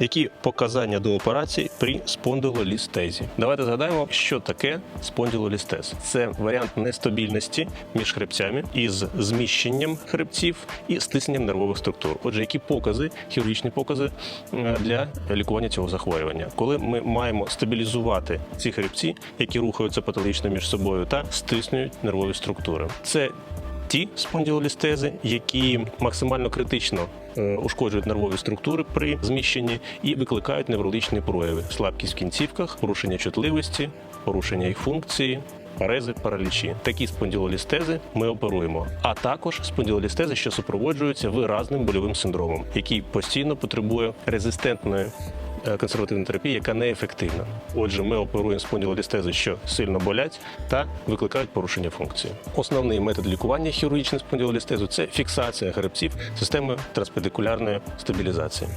Які показання до операцій при спондилолістезі? Давайте згадаємо, що таке спондилолістез. Це варіант нестабільності між хребцями із зміщенням хребців і стисненням нервових структур. Отже, які покази, хірургічні покази е, для лікування цього захворювання, коли ми маємо стабілізувати ці хребці, які рухаються патологічно між собою, та стиснюють нервові структури. Це ті спондилолістези, які максимально критично е, ушкоджують нервові структури при зміщенні і викликають неврологічні прояви: слабкість в кінцівках, порушення чутливості, порушення їх функції. Парези, паралічі. Такі спондилолістези ми оперуємо, а також спондилолістези, що супроводжуються виразним больовим синдромом, який постійно потребує резистентної е, консервативної терапії, яка неефективна. Отже, ми оперуємо спондилолістези, що сильно болять та викликають порушення функції. Основний метод лікування хірургічного спондилолістезу – це фіксація гребців системою транспедикулярної стабілізації.